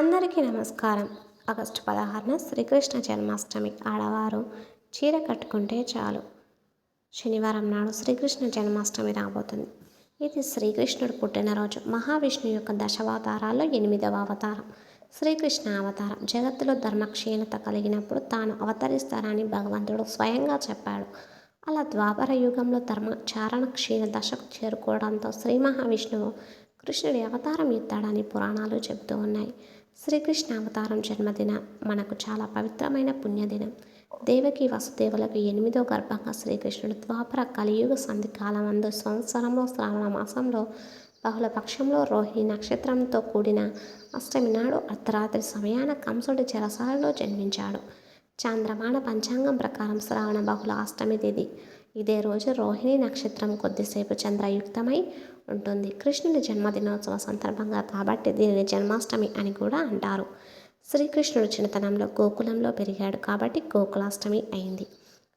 అందరికీ నమస్కారం. ఆగస్టు పదహారున శ్రీకృష్ణ జన్మాష్టమి ఆడవారు చీర కట్టుకుంటే చాలు. శనివారం నాడు శ్రీకృష్ణ జన్మాష్టమి రాబోతుంది. ఇది శ్రీకృష్ణుడు పుట్టినరోజు. మహావిష్ణు యొక్క దశావతారాల్లో ఎనిమిదవ అవతారం. శ్రీకృష్ణ అవతారం. జగత్తులో ధర్మక్షీణత కలిగినప్పుడు తాను అవతరిస్తానని భగవంతుడు స్వయంగా చెప్పాడు. అలా ద్వాపర యుగంలో ధర్మచారణ క్షీణ దశకు చేరుకోవడంతో శ్రీ మహావిష్ణువు కృష్ణుడి అవతారం ఎత్తాడని పురాణాలు చెబుతూ ఉన్నాయి. శ్రీకృష్ణ అవతారం జన్మదిన మనకు చాలా పవిత్రమైన పుణ్యదినం. దేవకి వసుదేవులకు ఎనిమిదో గర్భంగా శ్రీకృష్ణుడు ద్వాపర కలియుగ సంధి కాలమందు సంవత్సరంలో శ్రావణ మాసంలో బహుళ పక్షంలో రోహిణి నక్షత్రంతో కూడిన అష్టమి నాడు అర్ధరాత్రి సమయాన కంసుడి చెరసాలలో జన్మించాడు. చాంద్రమాన పంచాంగం ప్రకారం శ్రావణ బహుళ అష్టమి తిథి ఇదే రోజు రోహిణి నక్షత్రం కొద్దిసేపు చంద్రయుక్తమై ఉంటుంది. కృష్ణుడి జన్మదినోత్సవ సందర్భంగా కాబట్టి దీనిని జన్మాష్టమి అని కూడా అంటారు. శ్రీకృష్ణుడు చిన్నతనంలో గోకులంలో పెరిగాడు కాబట్టి గోకులాష్టమి అయింది.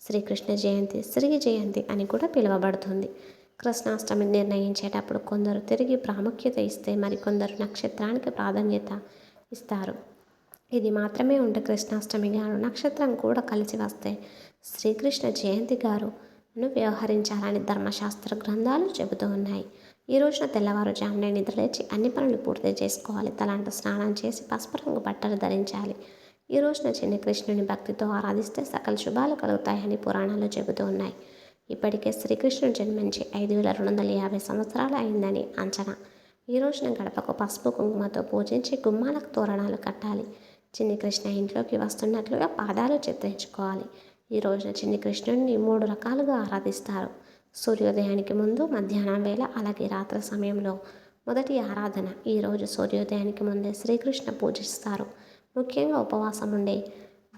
శ్రీకృష్ణ జయంతి శ్రీ జయంతి అని కూడా పిలువబడుతుంది. కృష్ణాష్టమి నిర్ణయించేటప్పుడు కొందరు తిరిగి ప్రాముఖ్యత ఇస్తే మరికొందరు నక్షత్రానికి ప్రాధాన్యత ఇస్తారు. ఇది మాత్రమే ఉంటే కృష్ణాష్టమి గారు నక్షత్రం కూడా కలిసి వస్తే శ్రీకృష్ణ జయంతి గారు వ్యవహరించాలని ధర్మశాస్త్ర గ్రంథాలు చెబుతూ ఉన్నాయి. ఈ రోజున తెల్లవారుజామునే నిద్రలేచి అన్ని పనులు పూర్తి చేసుకోవాలి. తలాంట స్నానం చేసి పసుపు రంగు బట్టలు ధరించాలి. ఈ రోజున చిన్న కృష్ణుని భక్తితో ఆరాధిస్తే సకల శుభాలు కలుగుతాయని పురాణాలు చెబుతూ ఉన్నాయి. ఇప్పటికే శ్రీకృష్ణుడు జన్మించి ఐదు వేల రెండు వందల యాభై సంవత్సరాలు అయిందని అంచనా. ఈ రోజున గడపకు పసుపు కుంకుమతో పూజించి గుమ్మాలకు తోరణాలు కట్టాలి. చిన్ని కృష్ణ ఇంట్లోకి వస్తున్నట్లుగా పాదాలు చిత్రించుకోవాలి. ఈ రోజున చిన్ని కృష్ణుడిని మూడు రకాలుగా ఆరాధిస్తారు. సూర్యోదయానికి ముందు మధ్యాహ్నం వేళ అలాగే రాత్రి సమయంలో మొదటి ఆరాధన. ఈరోజు సూర్యోదయానికి ముందే శ్రీకృష్ణ పూజిస్తారు. ముఖ్యంగా ఉపవాసం ఉండే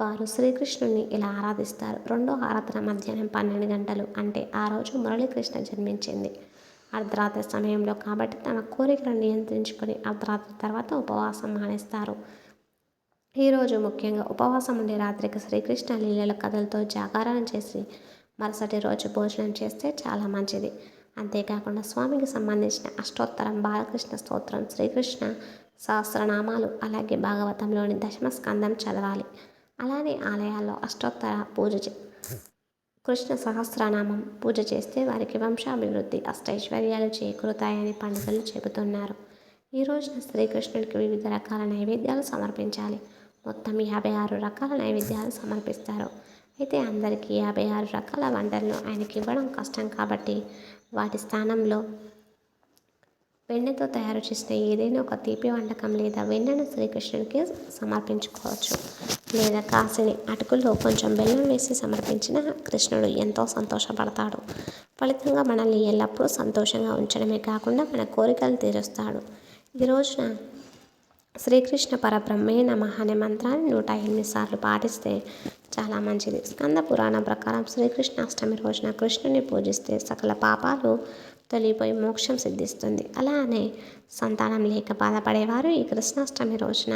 వారు శ్రీకృష్ణుని ఇలా ఆరాధిస్తారు. రెండో ఆరాధన మధ్యాహ్నం పన్నెండు గంటలు అంటే ఆ రోజు మురళీకృష్ణ జన్మించింది. అర్ధరాత్రి సమయంలో కాబట్టి తమ కోరికలను నియంత్రించుకొని అర్ధరాత్రి తర్వాత ఉపవాసం మానేస్తారు. ఈరోజు ముఖ్యంగా ఉపవాసం ఉండే రాత్రికి శ్రీకృష్ణ లీలల కథలతో జాగారణ చేసి మరుసటి రోజు భోజనం చేస్తే చాలా మంచిది. అంతేకాకుండా స్వామికి సంబంధించిన అష్టోత్తరం బాలకృష్ణ స్తోత్రం శ్రీకృష్ణ సహస్రనామాలు అలాగే భాగవతంలోని దశమ స్కందం చదవాలి. అలానే ఆలయాల్లో అష్టోత్తర పూజ కృష్ణ సహస్రనామం పూజ చేస్తే వారికి వంశాభివృద్ధి అష్టైశ్వర్యాలు చేకూరుతాయని పండితులు చెబుతున్నారు. ఈ రోజున శ్రీకృష్ణుడికి వివిధ రకాల నైవేద్యాలు సమర్పించాలి. మొత్తం యాభై ఆరు రకాల నైవేద్యాలు సమర్పిస్తారు. అయితే అందరికీ యాభై ఆరు రకాల వంటలను ఆయనకి ఇవ్వడం కష్టం కాబట్టి వాటి స్థానంలో వెన్నెతో తయారు చేసిన ఏదైనా ఒక తీపి వంటకం లేదా వెన్నను శ్రీకృష్ణుడికి సమర్పించుకోవచ్చు. లేదా కాసిని అటుకుల్లో కొంచెం బెల్లం వేసి సమర్పించిన కృష్ణుడు ఎంతో సంతోషపడతాడు. ఫలితంగా మనల్ని ఎల్లప్పుడూ సంతోషంగా ఉంచడమే కాకుండా మన కోరికలు తీరుస్తాడు. ఈ రోజున శ్రీకృష్ణ పరబ్రహ్మే నమ అనే మంత్రాన్ని నూట ఎనిమిది సార్లు పాటిస్తే చాలా మంచిది. స్కంద పురాణం ప్రకారం శ్రీకృష్ణాష్టమి రోజున కృష్ణుని పూజిస్తే సకల పాపాలు తొలిపోయి మోక్షం సిద్ధిస్తుంది. అలానే సంతానం లేక బాధపడేవారు ఈ కృష్ణాష్టమి రోజున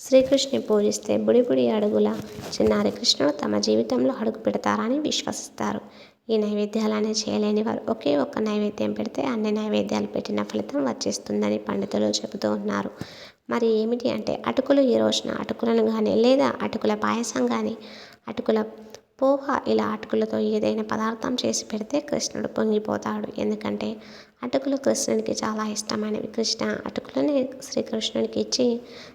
శ్రీకృష్ణుని పూజిస్తే బుడిబుడి అడుగుల చిన్నారి కృష్ణుడు తమ జీవితంలో అడుగు పెడతారని విశ్వసిస్తారు. ఈ నైవేద్యాలనే చేయలేని వారు ఒకే ఒక్క నైవేద్యం పెడితే అన్ని నైవేద్యాలు పెట్టిన ఫలితం వచ్చేస్తుందని పండితులు చెబుతూ ఉన్నారు. మరి ఏమిటి అంటే అటుకులు ఈ రోజున అటుకులను కానీ లేదా అటుకుల పాయసం కానీ అటుకుల పోహ ఇలా అటుకులతో ఏదైనా పదార్థం చేసి పెడితే కృష్ణుడు పొంగిపోతాడు. ఎందుకంటే అటుకులు కృష్ణునికి చాలా ఇష్టమైనవి. కృష్ణ అటుకులని శ్రీకృష్ణునికి ఇచ్చి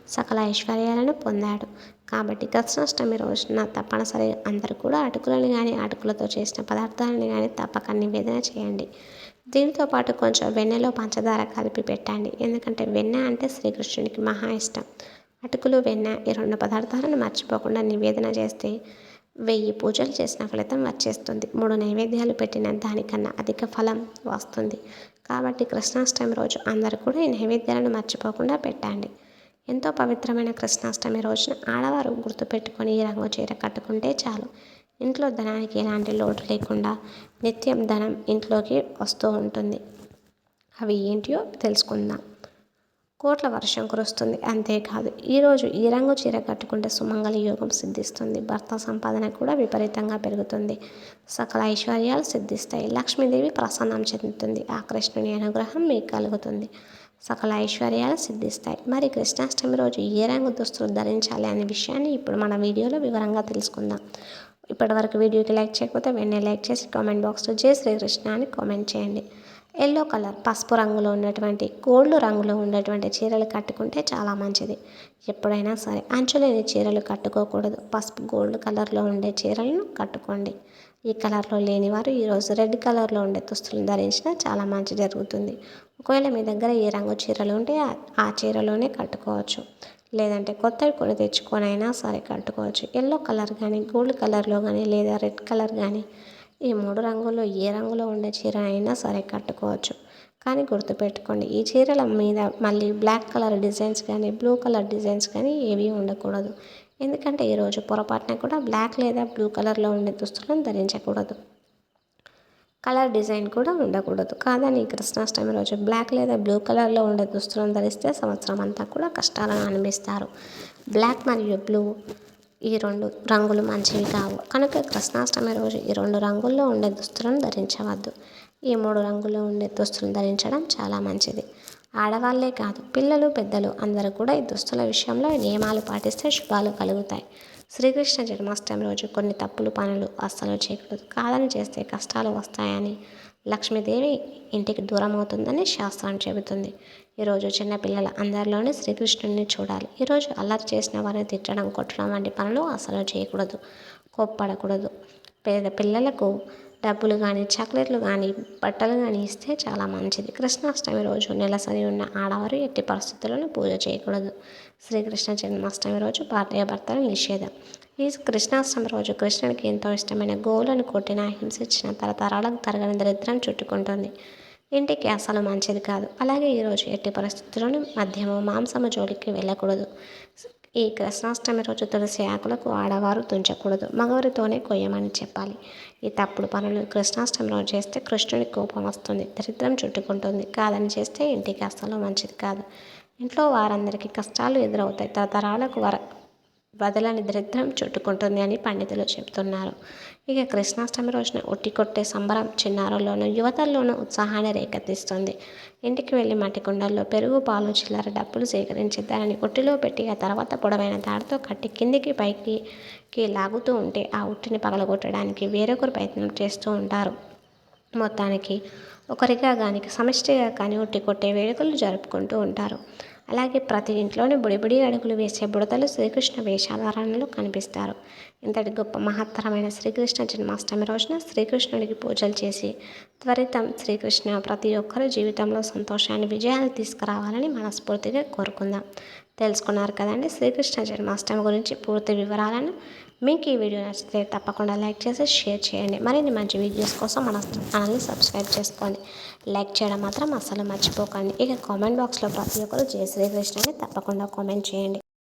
సకల ఐశ్వర్యాలను పొందాడు. కాబట్టి కృష్ణాష్టమి రోజున తప్పనిసరి అందరూ కూడా అటుకులను కానీ అటుకులతో చేసిన పదార్థాలను కానీ తప్పక నివేదన చేయండి. దీనితో పాటు కొంచెం వెన్నెలో పంచదార కలిపి పెట్టండి. ఎందుకంటే వెన్న అంటే శ్రీకృష్ణునికి మహా ఇష్టం. అటుకులు వెన్న ఈ రెండు పదార్థాలను మర్చిపోకుండా నివేదన చేస్తే వెయ్యి పూజలు చేసిన ఫలితం వచ్చేస్తుంది. మూడు నైవేద్యాలు పెట్టిన దానికన్నా అధిక ఫలం వస్తుంది. కాబట్టి కృష్ణాష్టమి రోజు అందరూ కూడా ఈ నైవేద్యాలను మర్చిపోకుండా పెట్టండి. ఎంతో పవిత్రమైన కృష్ణాష్టమి రోజున ఆడవారు గుర్తుపెట్టుకొని ఈ రంగు చీర కట్టుకుంటే చాలు. ఇంట్లో ధనానికి ఎలాంటి లోటు లేకుండా నిత్యం ధనం ఇంట్లోకి వస్తూ ఉంటుంది. అవి ఏంటియో తెలుసుకుందాం. కోట్ల వర్షం కురుస్తుంది. అంతేకాదు ఈరోజు ఈ రంగు చీర కట్టుకుంటే సుమంగళి యోగం సిద్ధిస్తుంది. భర్త సంపాదన కూడా విపరీతంగా పెరుగుతుంది. సకల ఐశ్వర్యాలు సిద్ధిస్తాయి. లక్ష్మీదేవి ప్రసన్నం చెందుతుంది. ఆ కృష్ణుని అనుగ్రహం మీకు కలుగుతుంది. సకల ఐశ్వర్యాలు సిద్ధిస్తాయి. మరి కృష్ణాష్టమి రోజు ఏ రంగు దుస్తులు ధరించాలి అనే విషయాన్ని ఇప్పుడు మన వీడియోలో వివరంగా తెలుసుకుందాం. ఇప్పటివరకు వీడియోకి లైక్ చేయకపోతే వెంటనే లైక్ చేసి కామెంట్ బాక్స్లో జై శ్రీకృష్ణ అని కామెంట్ చేయండి. ఎల్లో కలర్ పసుపు రంగులో ఉన్నటువంటి గోల్డ్ రంగులో ఉన్నటువంటి చీరలు కట్టుకుంటే చాలా మంచిది. ఎప్పుడైనా సరే అంచులేని చీరలు కట్టుకోకూడదు. పసుపు గోల్డ్ కలర్లో ఉండే చీరలను కట్టుకోండి. ఈ కలర్లో లేని వారు ఈరోజు రెడ్ కలర్లో ఉండే దుస్తులను ధరించినా చాలా మంచి జరుగుతుంది. ఒకవేళ మీ దగ్గర ఏ రంగు చీరలు ఉంటే ఆ చీరలోనే కట్టుకోవచ్చు. లేదంటే కొత్తవి కొని తెచ్చుకొని అయినా సరే కట్టుకోవచ్చు. ఎల్లో కలర్ కానీ గోల్డ్ కలర్లో కానీ లేదా రెడ్ కలర్ కానీ ఈ మూడు రంగుల్లో ఏ రంగులో ఉండే చీర అయినా సరే కట్టుకోవచ్చు. కానీ గుర్తుపెట్టుకోండి ఈ చీరల మీద మళ్ళీ బ్లాక్ కలర్ డిజైన్స్ కానీ బ్లూ కలర్ డిజైన్స్ కానీ ఏవి ఉండకూడదు. ఎందుకంటే ఈరోజు పొరపాటున కూడా బ్లాక్ లేదా బ్లూ కలర్లో ఉండే దుస్తులను ధరించకూడదు. కలర్ డిజైన్ కూడా ఉండకూడదు. కాదని కృష్ణాష్టమి రోజు బ్లాక్ లేదా బ్లూ కలర్లో ఉండే దుస్తులను ధరిస్తే సంవత్సరం అంతా కూడా కష్టాలను అనిపిస్తారు బ్లాక్ మరియు బ్లూ ఈ రెండు రంగులు మంచివి కావు. కనుక కృష్ణాష్టమి రోజు ఈ రెండు రంగుల్లో ఉండే దుస్తులను ధరించవద్దు. ఈ మూడు రంగుల్లో ఉండే దుస్తులను ధరించడం చాలా మంచిది. ఆడవాళ్ళే కాదు పిల్లలు పెద్దలు అందరూ కూడా ఈ దుస్తుల విషయంలో నియమాలు పాటిస్తే శుభాలు కలుగుతాయి. శ్రీకృష్ణ జన్మాష్టమి రోజు కొన్ని తప్పులు పనులు అస్సలు చేయకూడదు. కాదని చేస్తే కష్టాలు వస్తాయని లక్ష్మీదేవి ఇంటికి దూరం అవుతుందని శాస్త్రం చెబుతుంది. ఈరోజు చిన్నపిల్లల అందరిలోనే శ్రీకృష్ణుడిని చూడాలి. ఈరోజు అల్లరి చేసిన వారిని తిట్టడం కొట్టడం వంటి పనులు అసలు చేయకూడదు కోప్పడకూడదు. పేద పిల్లలకు డబ్బులు కానీ చాక్లెట్లు కానీ బట్టలు కానీ ఇస్తే చాలా మంచిది. కృష్ణాష్టమి రోజు నెలసరి ఉన్న ఆడవారు ఎట్టి పరిస్థితుల్లోనూ పూజ చేయకూడదు. శ్రీకృష్ణ జన్మాష్టమి రోజు భార్యాభర్తలు నిషేధం. ఈ కృష్ణాష్టమి రోజు కృష్ణుడికి ఎంతో ఇష్టమైన గోవులను కొట్టిన హింసించిన తరతరాలకు తరగని దరిద్రం చుట్టుకుంటుంది. ఇంటికి అసలు మంచిది కాదు. అలాగే ఈరోజు ఎట్టి పరిస్థితుల్లోనూ మద్యము మాంసము జోలికి వెళ్ళకూడదు. ఈ కృష్ణాష్టమి రోజు తులసి ఆకులకు ఆడవారు తుంచకూడదు. మగవారితోనే కొయ్యమని చెప్పాలి. ఈ తప్పుడు పనులు కృష్ణాష్టమి రోజు చేస్తే కృష్ణుడి కోపం వస్తుంది దరిద్రం చుట్టుకుంటుంది. కాదని చేస్తే ఇంటికి అస్సలు మంచిది కాదు. ఇంట్లో వారందరికీ కష్టాలు ఎదురవుతాయి. తరతరాలకు వర వదలని దరిద్రం చుట్టుకుంటుంది అని పండితులు చెబుతున్నారు. ఇక కృష్ణాష్టమి రోజున ఉట్టి కొట్టే సంబరం చిన్నారుల్లోనూ యువతల్లోనూ ఉత్సాహాన్ని రేకెత్తిస్తుంది. ఇంటికి వెళ్ళి మట్టి కుండల్లో పెరుగు పాలు చిల్లర డబ్బులు సేకరించి దానిని ఉట్టిలో పెట్టి ఆ తర్వాత పొడవైన తాడుతో కట్టి కిందికి పైకి లాగుతూ ఉంటే ఆ ఉట్టిని పగలగొట్టడానికి వేరొకరు ప్రయత్నం చేస్తూ ఉంటారు. మొత్తానికి ఒకరిగా కానీ సమిష్టిగా కానీ ఉట్టి కొట్టే వేడుకలు జరుపుకుంటూ ఉంటారు. అలాగే ప్రతి ఇంట్లోనే బుడిబుడి అడుగులు వేసే బుడతలు శ్రీకృష్ణ వేషాధారణలో కనిపిస్తారు. ఇంతటి గొప్ప మహత్తరమైన శ్రీకృష్ణ జన్మాష్టమి రోజున శ్రీకృష్ణుడికి పూజలు చేసి త్వరితం శ్రీకృష్ణ ప్రతి ఒక్కరు జీవితంలో సంతోషాన్ని విజయాలు తీసుకురావాలని మనస్ఫూర్తిగా కోరుకుందాం. తెలుసుకున్నారు కదండి శ్రీకృష్ణ జన్మాష్టమి గురించి పూర్తి వివరాలను మీకు ఈ వీడియో నచ్చితే తప్పకుండా లైక్ చేసి షేర్ చేయండి. మరిన్ని మంచి వీడియోస్ కోసం మన ఛానల్ని సబ్స్క్రైబ్ చేసుకోండి. లైక్ చేయడం మాత్రం అస్సలు మర్చిపోకండి. ఇక కామెంట్ బాక్స్లో ప్రతి ఒక్కరు జయ శ్రీకృష్ణని తప్పకుండా కామెంట్ చేయండి.